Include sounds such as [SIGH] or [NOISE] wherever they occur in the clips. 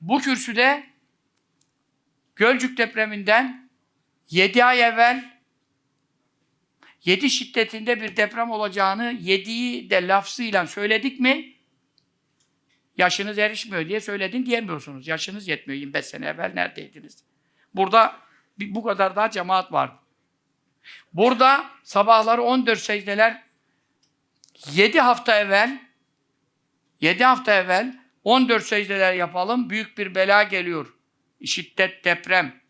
Bu kürsüde Gölcük depreminden 7 ay evvel 7 şiddetinde bir deprem olacağını 7'yi de lafzıyla söyledik mi? Yaşınız erişmiyor diye söyledin diyemiyorsunuz. Yaşınız yetmiyor. 25 sene evvel neredeydiniz? Burada bu kadar daha cemaat var. Burada sabahları 14 secdeler 7 hafta evvel 7 hafta evvel 14 secdeler yapalım. Büyük bir bela geliyor. Şiddet, deprem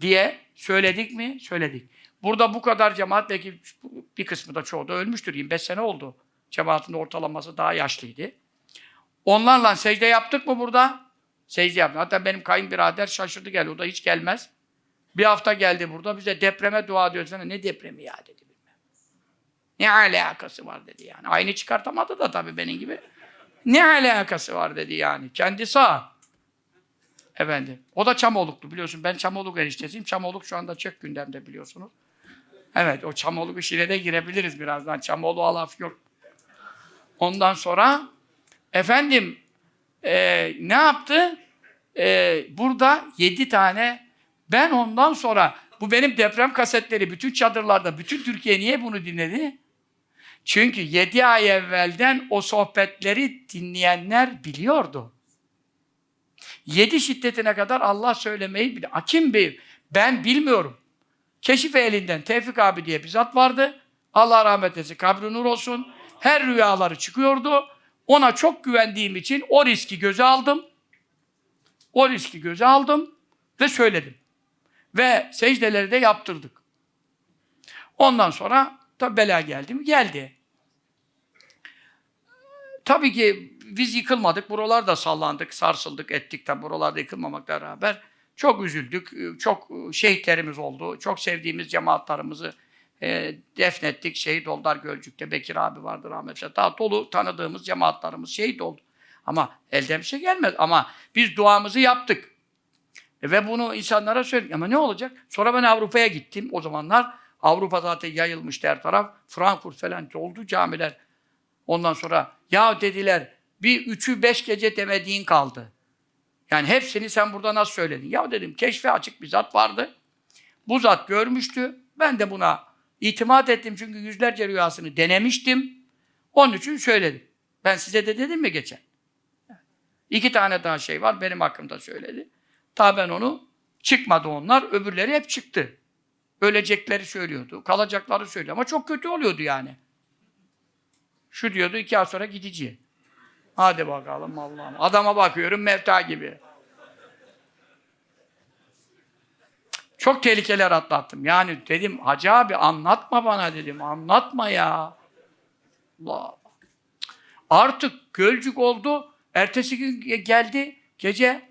diye söyledik mi? Söyledik. Burada bu kadar cemaat belki bir kısmı da çoğu da ölmüştür. 25 sene oldu. Cemaatin ortalaması daha yaşlıydı. Onlarla secde yaptık mı burada? Secde yaptık. Hatta benim kayınbirader şaşırdı geldi. O da hiç gelmez. Bir hafta geldi burada. Bize depreme dua ediyoruz. Sana ne depremi ya dedi. bilmem. Ne alakası var dedi yani. Aynı çıkartamadı da tabii benim gibi. Ne alakası var dedi yani. Kendi sağ. Efendim. O da Çamoluklu biliyorsun. Ben Çamoluk eniştesiyim. Çamoluk şu anda çok gündemde biliyorsunuz. Evet o Çamoluk işine de girebiliriz birazdan. Çamoluk'a laf yok. Ondan sonra efendim e, ne yaptı? E, burada yedi tane ben ondan sonra bu benim deprem kasetleri bütün çadırlarda bütün Türkiye niye bunu dinledi? Çünkü yedi ay evvelden o sohbetleri dinleyenler biliyordu. Yedi şiddetine kadar Allah söylemeyi biliyor. Kim bir? Ben bilmiyorum. Keşif elinden Tevfik abi diye bir zat vardı. Allah rahmet eylesin, kabri nur olsun. Her rüyaları çıkıyordu. Ona çok güvendiğim için o riski göze aldım. O riski göze aldım ve söyledim. Ve secdeleri de yaptırdık. Ondan sonra tabi bela geldi mi? Geldi. Tabii ki biz yıkılmadık. Buralarda sallandık, sarsıldık, ettik tabi buralarda yıkılmamakla beraber. Çok üzüldük. Çok şehitlerimiz oldu. Çok sevdiğimiz cemaatlarımızı e, defnettik. Şehit oldular Gölcük'te. Bekir abi vardı rahmetli. Daha dolu tanıdığımız cemaatlarımız şehit oldu. Ama elden bir şey gelmez. Ama biz duamızı yaptık. E, ve bunu insanlara söyledik. Ama ne olacak? Sonra ben Avrupa'ya gittim. O zamanlar Avrupa zaten yayılmıştı her taraf. Frankfurt falan oldu camiler. Ondan sonra ya dediler bir üçü beş gece demediğin kaldı. Yani hepsini sen burada nasıl söyledin? Ya dedim keşfe açık bir zat vardı. Bu zat görmüştü. Ben de buna itimat ettim çünkü yüzlerce rüyasını denemiştim. Onun için söyledim. Ben size de dedim mi geçen? İki tane daha şey var benim hakkımda söyledi. Ta ben onu çıkmadı onlar. Öbürleri hep çıktı. Ölecekleri söylüyordu. Kalacakları söylüyor. Ama çok kötü oluyordu yani. Şu diyordu iki ay sonra gideceğim. Hadi bakalım Allah'ım. Adama bakıyorum mevta gibi. Çok tehlikeler atlattım. Yani dedim Hacı abi anlatma bana dedim. Anlatma ya. Allah. Artık Gölcük oldu. Ertesi gün geldi. Gece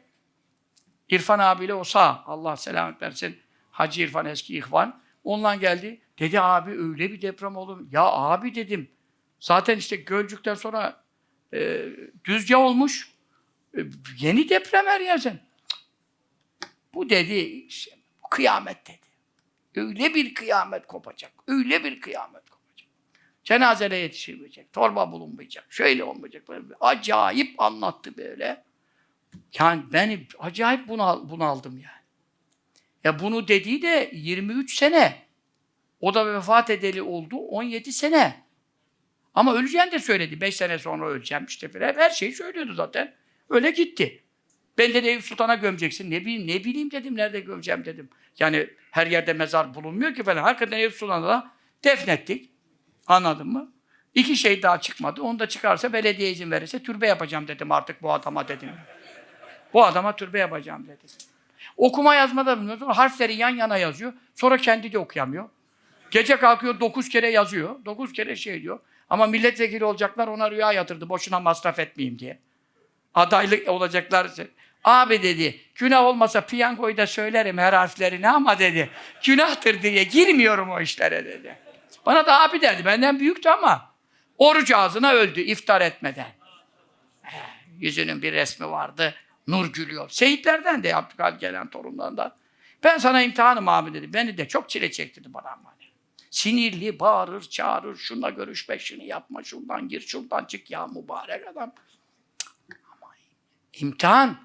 İrfan abiyle o sağ. Allah selamet versin. Hacı İrfan eski ihvan. Onunla geldi. Dedi abi öyle bir deprem oldu. Ya abi dedim. Zaten işte Gölcük'ten sonra e, Düzce olmuş. E, yeni deprem her yer sen. Bu dedi işte, kıyamet dedi. Öyle bir kıyamet kopacak. Öyle bir kıyamet kopacak. Cenazene yetişilmeyecek. Torba bulunmayacak. Şöyle olmayacak. Böyle acayip anlattı böyle. Yani beni acayip bunal, bunaldım yani. Ya bunu dediği de 23 sene. O da vefat edeli oldu 17 sene. Ama öleceğini de söyledi. 5 sene sonra öleceğim işte falan. Her şeyi söylüyordu zaten. Öyle gitti. Ben de Eyüp Sultan'a gömeceksin. Ne bileyim, ne bileyim dedim. Nerede gömeceğim dedim. Yani her yerde mezar bulunmuyor ki falan. Hakikaten Eyüp Sultan'ı da defnettik. Anladın mı? İki şey daha çıkmadı. Onu da çıkarsa belediye izin verirse türbe yapacağım dedim artık bu adama dedim. Bu adama türbe yapacağım dedim. Okuma yazma da bilmiyor. Sonra harfleri yan yana yazıyor. Sonra kendi de okuyamıyor. Gece kalkıyor dokuz kere yazıyor. Dokuz kere şey diyor. Ama milletvekili olacaklar ona rüya yatırdı. Boşuna masraf etmeyeyim diye. Adaylık olacaklar. Abi dedi, günah olmasa piyangoyu da söylerim her harflerini ama dedi, günahtır diye girmiyorum o işlere dedi. Bana da abi derdi, benden büyüktü ama oruç ağzına öldü iftar etmeden. He, yüzünün bir resmi vardı, nur gülüyor. Seyitlerden de Abdülkadir gelen torunlarından. Ben sana imtihanım abi dedi, beni de çok çile çektirdi bana ama. Sinirli, bağırır, çağırır, şunla görüşme, şunu yapma, şuradan gir, şuradan çık ya mübarek adam. Ama.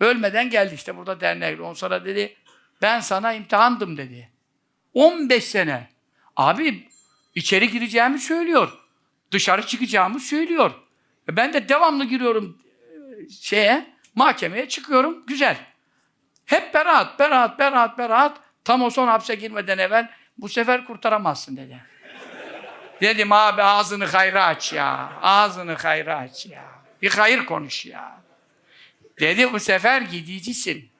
Ölmeden geldi işte burada dernek. On sonra dedi ben sana imtihandım dedi. 15 sene. Abi içeri gireceğimi söylüyor. Dışarı çıkacağımı söylüyor. E Ben de devamlı giriyorum e, şeye, mahkemeye çıkıyorum. Güzel. Hep beraat, beraat, beraat, beraat. Tam o son hapse girmeden evvel bu sefer kurtaramazsın dedi. Dedim abi ağzını hayra aç ya. Ağzını hayra aç ya. Bir hayır konuş ya. Dedi bu sefer gidicisin.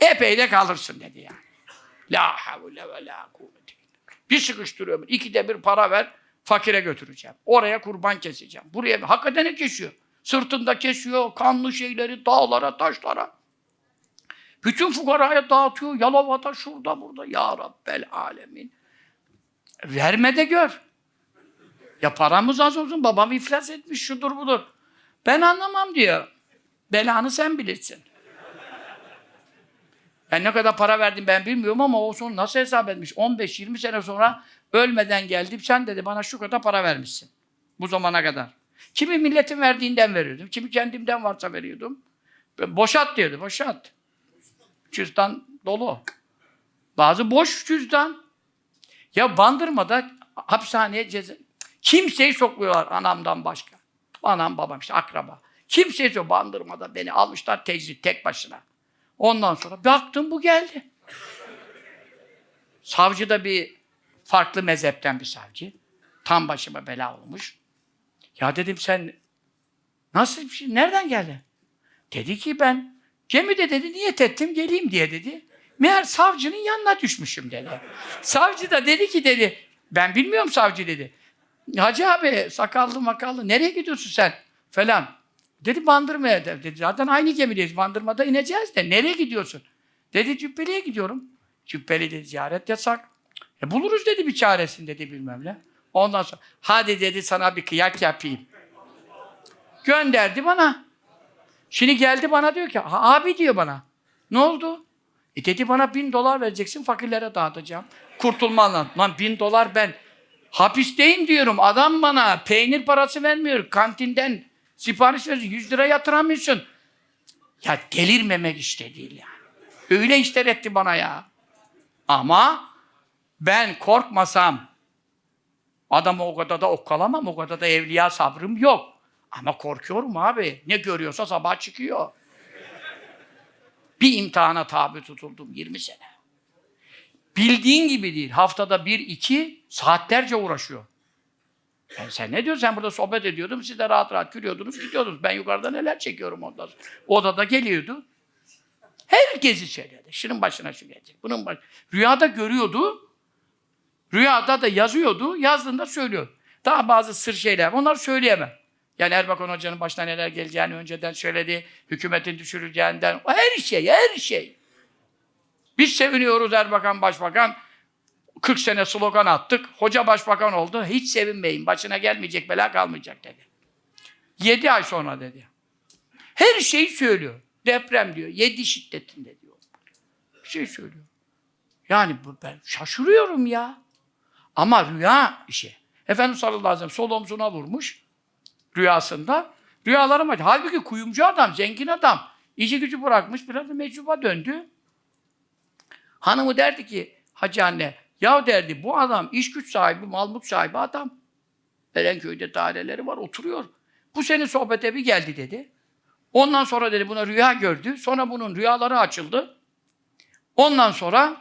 Epey de kalırsın dedi yani. La havle ve la kuvvete. Bir sıkıştırıyorum. İkide bir para ver. Fakire götüreceğim. Oraya kurban keseceğim. Buraya hakikaten kesiyor? Sırtında kesiyor. Kanlı şeyleri dağlara, taşlara. Bütün fukaraya dağıtıyor. Yalova'da, şurada, burada. Ya Rabbel alemin. Verme de gör. Ya paramız az olsun. Babam iflas etmiş. Şudur budur. Ben anlamam diyor. Belanı sen bilirsin. Ben ne kadar para verdim ben bilmiyorum ama o son nasıl hesap etmiş? 15-20 sene sonra ölmeden geldim. Sen dedi bana şu kadar para vermişsin. Bu zamana kadar. Kimi milletin verdiğinden veriyordum. Kimi kendimden varsa veriyordum. Boşalt diyordu. Boşalt. Cüzdan dolu. Bazı boş cüzdan. Ya Bandırma'da hapishaneye ceza... Kimseyi sokmuyorlar anamdan başka. Anam babam işte akraba. Kimseyi sok Bandırma'da beni almışlar tecrit tek başına. Ondan sonra baktım bu geldi. Savcı da bir farklı mezhepten bir savcı. Tam başıma bela olmuş. Ya dedim sen nasıl bir şey, nereden geldi? Dedi ki ben gemide dedi niyet ettim geleyim diye dedi. Meğer savcının yanına düşmüşüm dedi. Savcı da dedi ki dedi ben bilmiyorum savcı dedi. Hacı abi sakallı makallı nereye gidiyorsun sen falan. Dedi Bandırma'ya de- dedi. Zaten aynı gemideyiz. Bandırma'da ineceğiz de. Nereye gidiyorsun? Dedi Cübbeli'ye gidiyorum. Cübbeli dedi ziyaret yasak. E buluruz dedi bir çaresini dedi bilmem ne. Ondan sonra hadi dedi sana bir kıyak yapayım. Gönderdi bana. Şimdi geldi bana diyor ki "Ha, abi diyor bana. Ne oldu? E dedi bana bin dolar vereceksin fakirlere dağıtacağım. Kurtulmanla. Lan bin dolar ben hapisteyim diyorum. Adam bana peynir parası vermiyor. Kantinden sipariş veriyor. 100 lira yatıramıyorsun. Ya delirmemek işte değil yani. Öyle işler etti bana ya. Ama ben korkmasam adamı o kadar da okkalamam, o kadar da evliya sabrım yok. Ama korkuyorum abi. Ne görüyorsa sabah çıkıyor. Bir imtihana tabi tutuldum 20 sene. Bildiğin gibi değil. Haftada bir, iki saatlerce uğraşıyor. Yani sen ne diyorsun? Sen burada sohbet ediyordun. Siz de rahat rahat gülüyordunuz, gidiyordunuz. Ben yukarıda neler çekiyorum ondan sonra. Odada geliyordu. Herkesi söyledi. Şunun başına şu gelecek. Bunun baş... Rüyada görüyordu. Rüyada da yazıyordu. Yazdığında söylüyor. Daha bazı sır şeyler. Onları söyleyemem. Yani Erbakan Hoca'nın başına neler geleceğini önceden söyledi. Hükümetin düşürüleceğinden. Her şey, her şey. Biz seviniyoruz Erbakan Başbakan. 40 sene slogan attık. Hoca başbakan oldu. Hiç sevinmeyin. Başına gelmeyecek bela kalmayacak dedi. 7 ay sonra dedi. Her şeyi söylüyor. Deprem diyor. 7 şiddetinde diyor. Bir şey söylüyor. Yani ben şaşırıyorum ya. Ama rüya işi. Efendimiz sallallahu aleyhi ve sellem sol omzuna vurmuş rüyasında. Rüyalarım var. Halbuki kuyumcu adam, zengin adam. İşi gücü bırakmış, biraz da meczuba döndü. Hanımı derdi ki, hacı anne, ya derdi bu adam iş güç sahibi, mal mülk sahibi adam. Erenköy'de daireleri var, oturuyor. Bu senin sohbete bir geldi dedi. Ondan sonra dedi buna rüya gördü. Sonra bunun rüyaları açıldı. Ondan sonra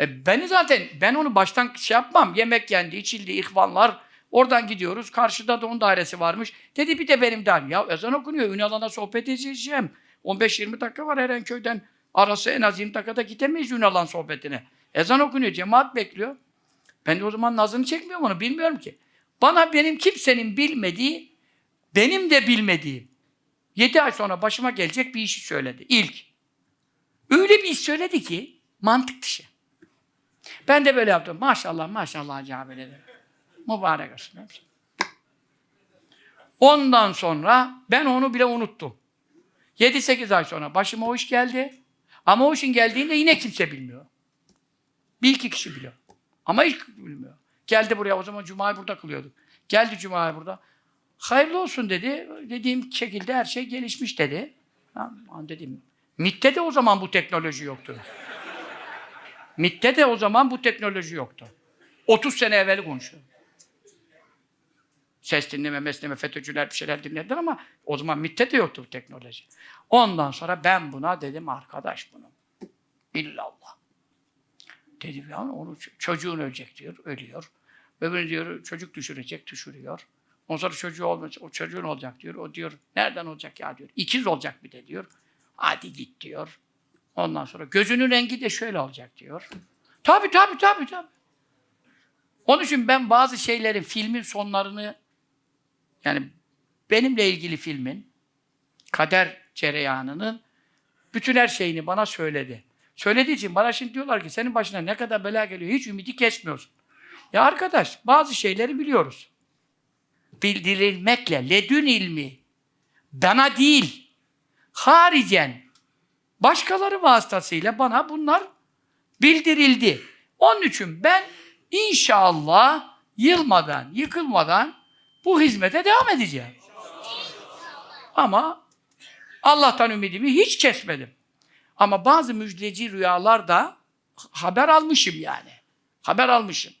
e, beni zaten ben onu baştan şey yapmam. Yemek yendi, içildi, ihvanlar. Oradan gidiyoruz. Karşıda da onun dairesi varmış. Dedi bir de benim dairem. Ya ezan okunuyor. Ünal'ana sohbet edeceğim. 15-20 dakika var Erenköy'den. Arası en az 20 dakikada gidemeyiz Ünalan sohbetine. Ezan okunuyor. Cemaat bekliyor. Ben de o zaman nazını çekmiyorum onu. Bilmiyorum ki. Bana benim kimsenin bilmediği, benim de bilmediğim 7 ay sonra başıma gelecek bir işi söyledi. İlk. Öyle bir iş söyledi ki mantık dışı. Ben de böyle yaptım. Maşallah maşallah abi dedim. Mübarek olsun. Ondan sonra ben onu bile unuttum. 7-8 ay sonra başıma o iş geldi. Ama o işin geldiğinde yine kimse bilmiyor. Bir iki kişi biliyor. Ama hiç bilmiyor. Geldi buraya o zaman Cuma'yı burada kılıyorduk. Geldi Cuma'yı burada. Hayırlı olsun dedi. Dediğim şekilde her şey gelişmiş dedi. Aman dedim. MIT'te de o zaman bu teknoloji yoktu. [LAUGHS] MIT'te de o zaman bu teknoloji yoktu. 30 sene evvel konuşuyorum. Ses dinleme, mesleme, FETÖ'cüler bir şeyler dinlediler ama o zaman MIT'te de yoktu bu teknoloji. Ondan sonra ben buna dedim arkadaş bunu. İllallah. Dedim ya onu çocuğun ölecek diyor, ölüyor. Öbürü diyor çocuk düşürecek, düşürüyor. Ondan sonra çocuğu olmayacak, o çocuğun olacak diyor. O diyor nereden olacak ya diyor. İkiz olacak bir de diyor. Hadi git diyor. Ondan sonra gözünün rengi de şöyle olacak diyor. Tabii tabii tabii tabii. Onun için ben bazı şeylerin filmin sonlarını yani benimle ilgili filmin kader cereyanının bütün her şeyini bana söyledi. Söylediği için bana şimdi diyorlar ki senin başına ne kadar bela geliyor hiç ümidi kesmiyorsun. Ya arkadaş bazı şeyleri biliyoruz. Bildirilmekle ledün ilmi bana değil haricen başkaları vasıtasıyla bana bunlar bildirildi. Onun için ben inşallah yılmadan, yıkılmadan bu hizmete devam edeceğim. Ama Allah'tan ümidimi hiç kesmedim. Ama bazı müjdeci rüyalar da haber almışım yani. Haber almışım.